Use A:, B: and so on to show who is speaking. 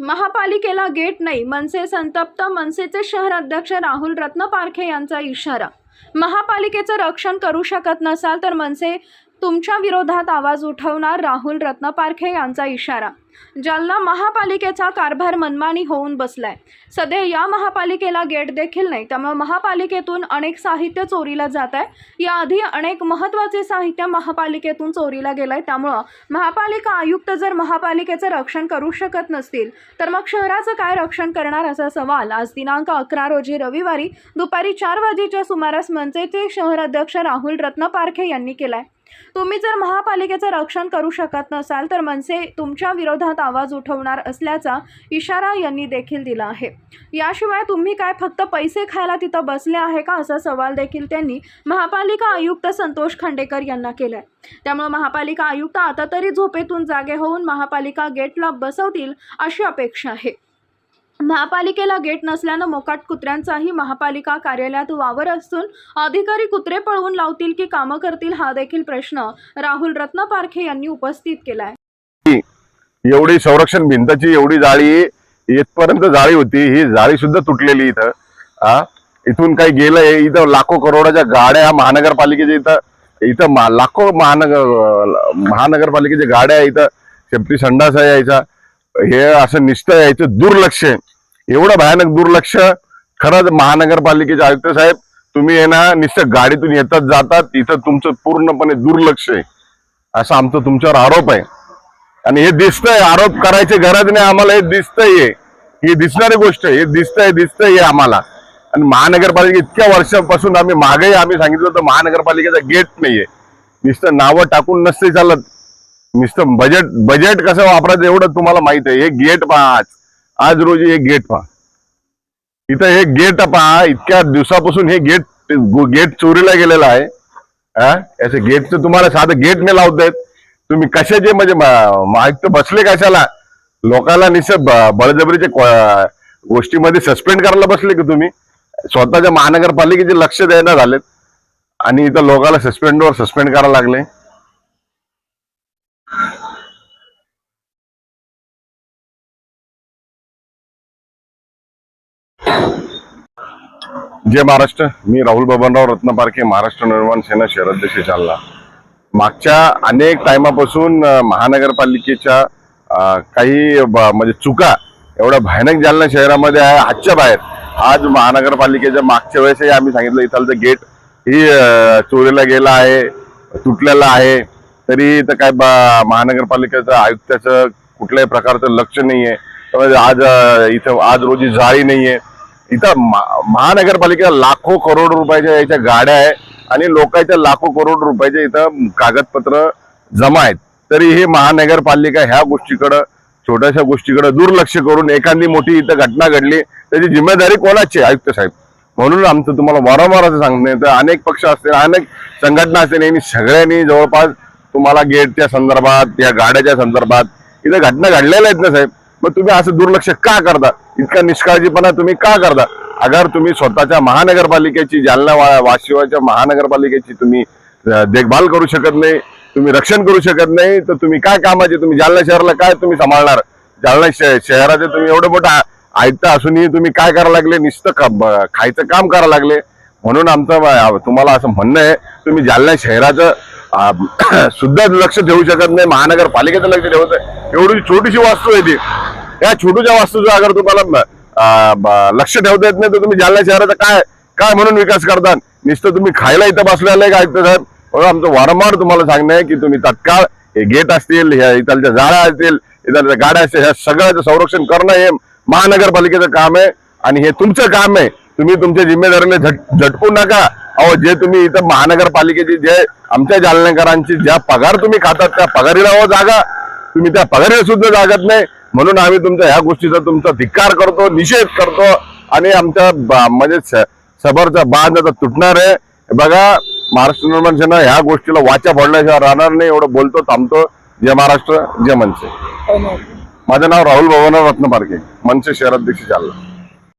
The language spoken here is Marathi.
A: महापालिकेला गेट नाही मनसे संतप्त मनसेचे शहर अध्यक्ष राहुल रत्नपारखे यांचा इशारा. महापालिकेचं रक्षण करू शकत नसाल तर मनसे तुमच्या विरोधात आवाज उठवणार राहुल रत्नपारखे यांचा इशारा. जालना महापालिकेचा कारभार मनमानी होऊन बसलाय. सध्या या महापालिकेला गेट देखील नाही त्यामुळे महापालिकेतून अनेक साहित्य चोरीला जात आहे याआधी अनेक महत्त्वाचे साहित्य महापालिकेतून चोरीला गेलंय त्यामुळं महापालिका आयुक्त जर महापालिकेचं रक्षण करू शकत नसतील तर मग शहराचं काय रक्षण करणार असा सवाल आज दिनांक अकरा रोजी रविवारी दुपारी चार वाजेच्या सुमारास मनसेचे शहराध्यक्ष राहुल रत्नपारखे यांनी केलाय. तुम्ही जर महापालिकेचं रक्षण करू शकत नसाल तर मनसे तुमच्या विरोधात आवाज उठवणार असल्याचा इशारा यांनी देखील दिला आहे. याशिवाय तुम्ही काय फक्त पैसे खायला तिथं बसले आहे का असा सवाल देखील त्यांनी महापालिका आयुक्त संतोष खांडेकर यांना केलाय. त्यामुळे महापालिका आयुक्त आता तरी झोपेतून जागे होऊन महापालिका गेटला बसवतील अशी अपेक्षा आहे. महापालिकेला गेट नसल्यानं मोकाट कुत्र्यांचाही महापालिका कार्यालयात वावर असून अधिकारी कुत्रे पळवून लावतील की कामं करतील हा देखील प्रश्न राहुल रत्नपारखे यांनी उपस्थित केलाय.
B: एवढी संरक्षण भिंतची एवढी जाळी इथपर्यंत जाळी होती ही जाळी सुद्धा तुटलेली इथं. इथून काही गेलंय इथं लाखो करोडाच्या गाड्या महानगरपालिकेच्या इथं इथं मा- लाखो महानगर महानगरपालिकेच्या गाड्या आहे इथं शेपटी संडास आहे यायचा. हे असं निष्ठ यायचं दुर्लक्ष आहे. एवढं भयानक दुर्लक्ष खरंच महानगरपालिकेचे आयुक्त साहेब तुम्ही आहे ना नुसतं गाडीतून येतात जातात इथं तुमचं पूर्णपणे दुर्लक्ष आहे. असा आमचा तुमच्यावर आरोप आहे. आणि हे दिसतंय आरोप करायची गरज नाही आम्हाला हे दिसतंय ही. दिसणारी गोष्ट आहे हे दिसतंय दिसतंय हे आम्हाला. आणि महानगरपालिका इतक्या वर्षापासून आम्ही मागेही आम्ही सांगितलं तर महानगरपालिकेचा गेट नाहीये. नुसतं नावं टाकून नसते चालत. नुसतं बजेट बजेट कसं वापरायचं एवढं तुम्हाला माहीत आहे. हे गेट पहा. आज आज रोजी हे गेट पहा. इथं हे गेट पहा. इतक्या दिवसापासून हे गेट गेट चोरीला गेलेलं आहे. हा? गेट गेटचं तुम्हाला साधं गेट नाही लावतायत तुम्ही कशाचे म्हणजे माहीत बसले कशाला? लोकांना निश्चित बळजबरीच्या गोष्टीमध्ये सस्पेंड करायला बसले की तुम्ही? स्वतःच्या महानगरपालिकेचे लक्ष द्यायला झालेत. आणि इथं लोकांना सस्पेंडवर सस्पेंड करायला लागले. जय महाराष्ट्र. मी राहुल बबनराव रत्नपारखे महाराष्ट्र निर्माण सेना शहराध्यक्ष चालला मागच्या अनेक टायमापासून महानगरपालिकेच्या काही म्हणजे चुका एवढ्या भयानक जालना शहरामध्ये आहे. आजच्या बाहेर आज महानगरपालिकेच्या मागच्या वेळेसही आम्ही सांगितलं इथलं गेट ही चोरीला गेला आहे तुटलेला आहे. तरी इथं काय महानगरपालिकेचं आयुक्ताचं कुठल्याही प्रकारचं लक्ष नाही त्यामुळे आज इथं आज रोजी जाळी नाही आहे इथं मा- महानगरपालिकेला लाखो करोड रुपयाच्या याच्या गाड्या आहे आणि लोकांच्या लाखो करोड रुपयाचे इथं कागदपत्र जमा आहेत. तरी हे महानगरपालिका ह्या गोष्टीकडं छोट्याशा गोष्टीकडे दुर्लक्ष करून एखादी मोठी इथं घटना घडली त्याची जिम्मेदारी कोणाची आयुक्त साहेब? म्हणून आमचं तुम्हाला वारंवार असं सांगणं येतं अनेक पक्ष असतील अनेक संघटना असतील यांनी सगळ्यांनी जवळपास तुम्हाला गेटच्या संदर्भात या गाड्याच्या संदर्भात इथं घटना घडलेल्या आहेत ना साहेब? मग तुम्ही असं दुर्लक्ष का करता? इतका निष्काळजीपणा तुम्ही का करता? अगर तुम्ही स्वतःच्या महानगरपालिकेची जालना वा- वाशिवाच्या महानगरपालिकेची तुम्ही देखभाल करू शकत नाही तुम्ही रक्षण करू शकत नाही तर तुम्ही काय कामाचे? तुम्ही जालना शहराला काय तुम्ही सांभाळणार? जालना शहराचे तुम्ही एवढं मोठं आयता असूनही तुम्ही काय करायला लागले? नुसतं खायचं काम करायला लागले. म्हणून आमचं तुम्हाला असं म्हणणं आहे तुम्ही जालना शहराचं सुद्धा लक्ष ठेवू शकत नाही महानगरपालिकेचं लक्ष ठेवत आहे एवढी छोटीशी वास्तू आहे ती. या छोटूच्या वास्तूचा अगर तुम्हाला लक्ष ठेवता येत नाही तर तुम्ही जालना शहराचा काय काय म्हणून विकास करतात नुसतं तुम्ही खायला इथं बसलेलं काय साहेब? म्हणून आमचं वारंवार तुम्हाला सांगणं आहे की तुम्ही तत्काळ हे गेट असतील ह्या इथलच्या जाळ्या असतील इथलच्या गाड्या असतील ह्या सगळ्याचं संरक्षण करणं हे महानगरपालिकेचं काम आहे आणि हे तुमचं काम आहे. तुम्ही तुमच्या जिम्मेदारीने झट झटकू नका. अहो जे तुम्ही इथं महानगरपालिकेची जे आमच्या जालनेकरांची ज्या पगार तुम्ही खातात त्या पगारीला अहो जागा. तुम्ही त्या पगारीला सुद्धा जागत नाही. म्हणून आम्ही तुमच्या ह्या गोष्टीचा तुमचा धिक्कार करतो निषेध करतो आणि आमच्या म्हणजे सबरचा बांध आता तुटणार आहे हे बघा महाराष्ट्र निर्माण सेना ह्या गोष्टीला वाचा फोडल्याशिवाय राहणार नाही एवढं बोलतो थांबतो. जय महाराष्ट्र जय मनसे. माझं नाव राहुल भवनराव रत्नपारखे मनसे शहराध्यक्ष चालला